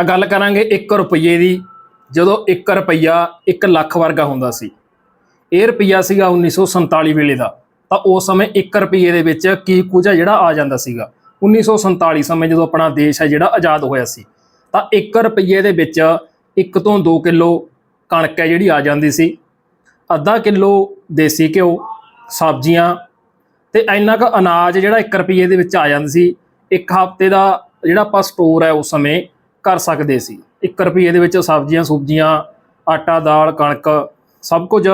ਤਾਂ ਗੱਲ ਕਰਾਂਗੇ 1 ਰੁਪਏ ਦੀ, ਜਦੋਂ 1 ਰੁਪਈਆ 1 ਲੱਖ ਵਰਗਾ ਹੁੰਦਾ ਸੀ। ਇਹ ਰੁਪਈਆ ਸੀਗਾ 1947 ਵੇਲੇ ਦਾ। ਤਾਂ ਉਸ ਸਮੇਂ 1 ਰੁਪਏ ਦੇ ਵਿੱਚ ਕੀ ਕੁਝ ਆ ਜਿਹੜਾ ਆ ਜਾਂਦਾ ਸੀਗਾ। 1947 ਸਮੇਂ ਜਦੋਂ ਆਪਣਾ ਦੇਸ਼ ਹੈ ਜਿਹੜਾ ਆਜ਼ਾਦ ਹੋਇਆ ਸੀ। ਤਾਂ 1 ਰੁਪਏ ਦੇ ਵਿੱਚ 1 ਤੋਂ 2 ਕਿਲੋ ਕਣਕ ਹੈ ਜਿਹੜੀ ਆ ਜਾਂਦੀ ਸੀ। ਅੱਧਾ ਕਿਲੋ ਦੇਸੀ ਘਿਓ, ਸਬਜ਼ੀਆਂ ਤੇ ਇੰਨਾ ਕੁ ਅਨਾਜ ਜਿਹੜਾ 1 ਰੁਪਏ ਦੇ ਵਿੱਚ ਆ ਜਾਂਦਾ ਸੀ। ਇੱਕ ਹਫ਼ਤੇ ਦਾ ਜਿਹੜਾ ਆਪਾਂ ਸਟੋਰ ਹੈ ਉਸ ਸਮੇਂ ਕਰ ਸਕਦੇ ਸੀ। 1 ਰੁਪਏ ਦੇ ਵਿੱਚ ਸਬਜ਼ੀਆਂ, ਸੁਬਜ਼ੀਆਂ, ਆਟਾ, ਦਾਲ, ਕਣਕ ਸਭ ਕੁਝ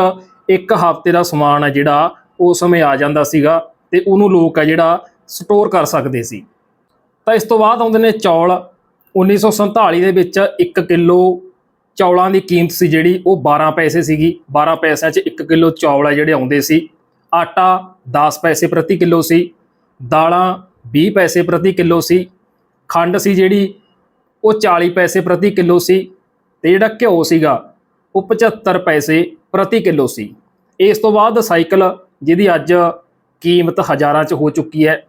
ਇੱਕ ਹਫ਼ਤੇ ਦਾ ਸਮਾਨ ਹੈ ਜਿਹੜਾ ਉਸ ਸਮੇਂ ਆ ਜਾਂਦਾ ਸੀਗਾ ਤੇ ਉਹਨੂੰ ਲੋਕ ਹੈ ਜਿਹੜਾ ਸਟੋਰ ਕਰ ਸਕਦੇ ਸੀ। ਤਾਂ ਇਸ ਤੋਂ ਬਾਅਦ ਆਉਂਦੇ ਨੇ ਚੌਲ। 1947 ਦੇ ਵਿੱਚ 1 ਕਿਲੋ ਚੌਲਾਂ ਦੀ ਕੀਮਤ ਸੀ ਜਿਹੜੀ ਉਹ 12 ਪੈਸੇ ਸੀਗੀ। 12 ਪੈਸਿਆਂ 'ਚ 1 ਕਿਲੋ ਚੌਲ ਹੈ ਜਿਹੜੇ ਆਉਂਦੇ ਸੀ। ਆਟਾ 10 ਪੈਸੇ ਪ੍ਰਤੀ ਕਿਲੋ ਸੀ। ਦਾਲਾਂ 20 ਪੈਸੇ ਪ੍ਰਤੀ ਕਿਲੋ ਸੀ। ਖੰਡ ਸੀ ਜਿਹੜੀ ਉਹ 40 ਪੈਸੇ ਪ੍ਰਤੀ ਕਿਲੋ ਸੀ ਤੇ ਜਿਹੜਾ ਘਿਓ ਸੀਗਾ, ਉਹ 75 ਪੈਸੇ ਪ੍ਰਤੀ ਕਿਲੋ ਸੀ। ਇਸ ਤੋਂ ਬਾਅਦ ਸਾਈਕਲ, ਜਿਹਦੀ ਅੱਜ ਕੀਮਤ ਹਜ਼ਾਰਾਂ 'ਚ ਹੋ ਚੁੱਕੀ ਹੈ।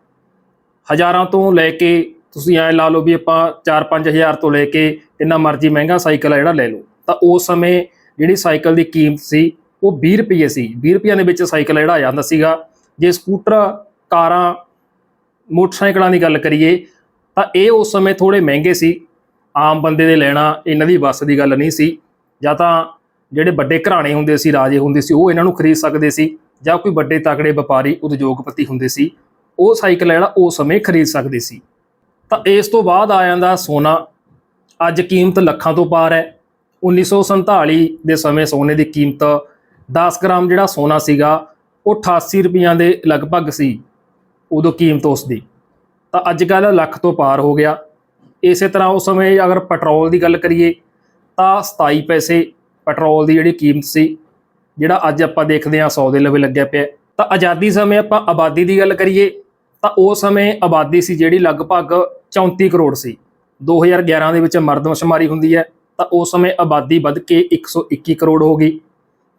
ਹਜ਼ਾਰਾਂ ਤੋਂ ਲੈ ਕੇ, ਤੁਸੀਂ ਐ ਲਾ ਲਓ ਵੀ ਆਪਾਂ 4-5 ਹਜ਼ਾਰ ਤੋਂ ਲੈ ਕੇ ਜਿੰਨਾ ਮਰਜ਼ੀ ਮਹਿੰਗਾ ਸਾਈਕਲ ਹੈ ਜਿਹੜਾ ਲੈ ਲਓ, ਤਾਂ ਉਸ ਸਮੇਂ ਜਿਹੜੀ ਸਾਈਕਲ ਦੀ ਕੀਮਤ ਸੀ, ਉਹ 20 ਰੁਪਏ ਸੀ। 20 ਰੁਪਈਆਂ ਦੇ ਵਿੱਚ ਸਾਈਕਲ ਜਿਹੜਾ ਆ ਜਾਂਦਾ ਸੀਗਾ। ਜੇ ਸਕੂਟਰ, ਕਾਰਾਂ, ਮੋਟਰਸਾਈਕਲਾਂ ਦੀ ਗੱਲ ਕਰੀਏ, ਤਾਂ ਇਹ ਉਸ ਸਮੇਂ ਥੋੜੇ ਮਹਿੰਗੇ ਸੀ। ਆਮ ਬੰਦੇ ਦੇ ਲੈਣਾ ਇਹਨਾਂ ਦੀ ਵੱਸ ਦੀ ਗੱਲ ਨਹੀਂ ਸੀ। ਜਾਂ ਤਾਂ ਜਿਹੜੇ ਵੱਡੇ ਘਰਾਣੇ ਹੁੰਦੇ ਸੀ, ਰਾਜੇ ਹੁੰਦੇ ਸੀ, ਉਹ ਇਹਨਾਂ ਨੂੰ ਖਰੀਦ ਸਕਦੇ ਸੀ। ਜਾਂ ਕੋਈ ਵੱਡੇ ਤਕੜੇ ਵਪਾਰੀ, ਉਦਯੋਗਪਤੀ ਹੁੰਦੇ ਸੀ, ਉਹ ਸਾਈਕਲ ਜਿਹੜਾ ਉਹ ਸਮੇਂ ਖਰੀਦ ਸਕਦੇ ਸੀ। ਤਾਂ ਇਸ ਤੋਂ ਬਾਅਦ ਆ ਜਾਂਦਾ ਸੋਨਾ। ਅੱਜ ਕੀਮਤ ਲੱਖਾਂ ਤੋਂ ਪਾਰ ਹੈ। 1947 ਦੇ ਸਮੇਂ ਸੋਨੇ ਦੀ ਕੀਮਤ 10 ਗ੍ਰਾਮ ਜਿਹੜਾ ਸੋਨਾ ਸੀਗਾ, ਉਹ 88 ਰੁਪਈਆਂ ਦੇ ਲਗਭਗ ਸੀ। ਉਦੋਂ ਕੀਮਤ ਉਸ ਦੀ। ਤਾਂ ਅੱਜ ਕੱਲ੍ਹ ਲੱਖ ਤੋਂ ਪਾਰ ਹੋ ਗਿਆ। ਇਸੇ ਤਰ੍ਹਾਂ ਉਸ ਸਮੇਂ ਅਗਰ ਪੈਟਰੋਲ ਦੀ ਗੱਲ ਕਰੀਏ, ਤਾਂ 27 ਪੈਸੇ ਪੈਟਰੋਲ ਦੀ ਜਿਹੜੀ ਕੀਮਤ ਸੀ, ਜਿਹੜਾ ਅੱਜ ਆਪਾਂ ਦੇਖਦੇ ਹਾਂ 100 ਦੇ ਲਵੇ ਲੱਗਿਆ ਪਿਆ ਤਾਂ ਆਜ਼ਾਦੀ ਸਮੇਂ ਆਪਾਂ ਆਬਾਦੀ ਦੀ ਗੱਲ ਕਰੀਏ, ਤਾਂ ਉਸ ਸਮੇਂ ਆਬਾਦੀ ਸੀ ਜਿਹੜੀ ਲਗਭਗ 34 ਕਰੋੜ ਸੀ। 2011 ਦੇ ਵਿੱਚ ਮਰਦਮਸ਼ੁਮਾਰੀ ਹੁੰਦੀ ਹੈ, ਤਾਂ ਉਸ ਸਮੇਂ ਆਬਾਦੀ ਵੱਧ ਕੇ 121 ਕਰੋੜ ਹੋ ਗਈ।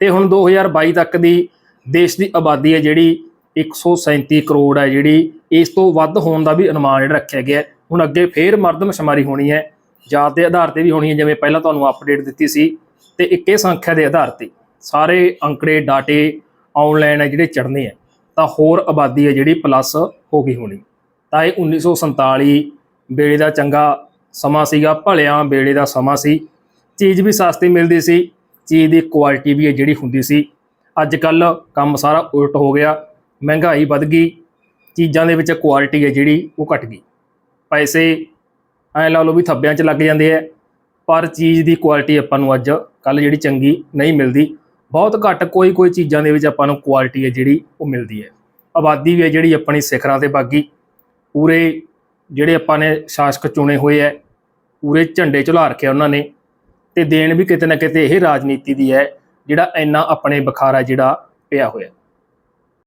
ਤੇ ਹੁਣ 2022 ਤੱਕ ਦੀ ਦੇਸ਼ ਦੀ ਆਬਾਦੀ ਹੈ ਜਿਹੜੀ 137 ਕਰੋੜ ਹੈ ਜਿਹੜੀ, ਇਸ ਤੋਂ ਵੱਧ ਹੋਣ ਦਾ ਵੀ ਅਨੁਮਾਨ ਜਿਹੜਾ ਰੱਖਿਆ ਗਿਆ ਹੈ। ਹੁਣ ਅੱਗੇ ਫੇਰ ਮਰਦਮਸ਼ੁਮਾਰੀ ਹੋਣੀ ਹੈ। ਜਾਤ ਦੇ ਆਧਾਰ ਤੇ ਵੀ ਹੋਣੀ ਹੈ, ਜਿਵੇਂ ਪਹਿਲਾਂ ਤੁਹਾਨੂੰ ਅਪਡੇਟ ਦਿੱਤੀ ਸੀ ਤੇ ਇੱਕੇ ਸੰਖਿਆ ਦੇ ਆਧਾਰ ਤੇ ਸਾਰੇ ਅੰਕੜੇ, ਡਾਟੇ ਆਨਲਾਈਨ ਹੈ, ਜਿਹੜੇ ਚੜਨੇ ਆ ਤਾਂ ਹੋਰ ਆਬਾਦੀ ਹੈ ਜਿਹੜੀ ਪਲੱਸ ਹੋ ਗਈ ਹੋਣੀ। ਤਾਂ ਇਹ 1947 ਵੇਲੇ ਦਾ ਚੰਗਾ ਸਮਾਂ ਸੀਗਾ, ਭਲਿਆਂ ਵੇਲੇ ਦਾ ਸਮਾਂ ਸੀ। ਚੀਜ਼ ਵੀ ਸਸਤੀ ਮਿਲਦੀ ਸੀ, ਚੀਜ਼ ਦੀ ਕੁਆਲਿਟੀ ਵੀ ਹੈ ਜਿਹੜੀ ਹੁੰਦੀ ਸੀ। ਅੱਜ ਕੱਲ ਕੰਮ ਸਾਰਾ ਉਲਟ ਹੋ ਗਿਆ, ਮਹਿੰਗਾਈ ਵੱਧ ਗਈ, ਚੀਜ਼ਾਂ ਦੇ ਵਿੱਚ ਕੁਆਲਿਟੀ ਹੈ ਜਿਹੜੀ ਉਹ ਘਟ ਗਈ। ਪੈਸੇ ਐ ਲਾ ਲਓ ਵੀ ਥੱਬਿਆਂ 'ਚ ਲੱਗ ਜਾਂਦੇ ਆ। ਪਰ ਚੀਜ਼ ਦੀ ਕੁਆਲਿਟੀ ਆਪਾਂ ਨੂੰ ਅੱਜ ਕੱਲ ਜਿਹੜੀ ਚੰਗੀ ਨਹੀਂ ਮਿਲਦੀ। ਬਹੁਤ ਘੱਟ ਕੋਈ ਕੋਈ ਚੀਜ਼ਾਂ ਦੇ ਵਿੱਚ ਆਪਾਂ ਨੂੰ ਕੁਆਲਿਟੀ ਹੈ ਜਿਹੜੀ ਉਹ ਮਿਲਦੀ ਹੈ। ਆਬਾਦੀ ਵੀ ਹੈ ਜਿਹੜੀ ਆਪਣੀ ਸਿਖਰਾਂ ਤੇ ਬਾਗੀ। ਪੂਰੇ ਜਿਹੜੇ ਆਪਾਂ ਨੇ ਸ਼ਾਸਕ ਚੁਣੇ ਹੋਏ ਐ ਪੂਰੇ ਝੰਡੇ ਝੁਲਾ ਰੱਖਿਆ ਉਹਨਾਂ ਨੇ। ਤੇ ਦੇਣ ਵੀ ਕਿਤੇ ਨਾ ਕਿਤੇ ਇਹ ਰਾਜਨੀਤੀ ਦੀ ਹੈ, ਜਿਹੜਾ ਇੰਨਾ ਆਪਣੇ ਬੁਖਾਰਾ ਜਿਹੜਾ ਪਿਆ ਹੋਇਆ।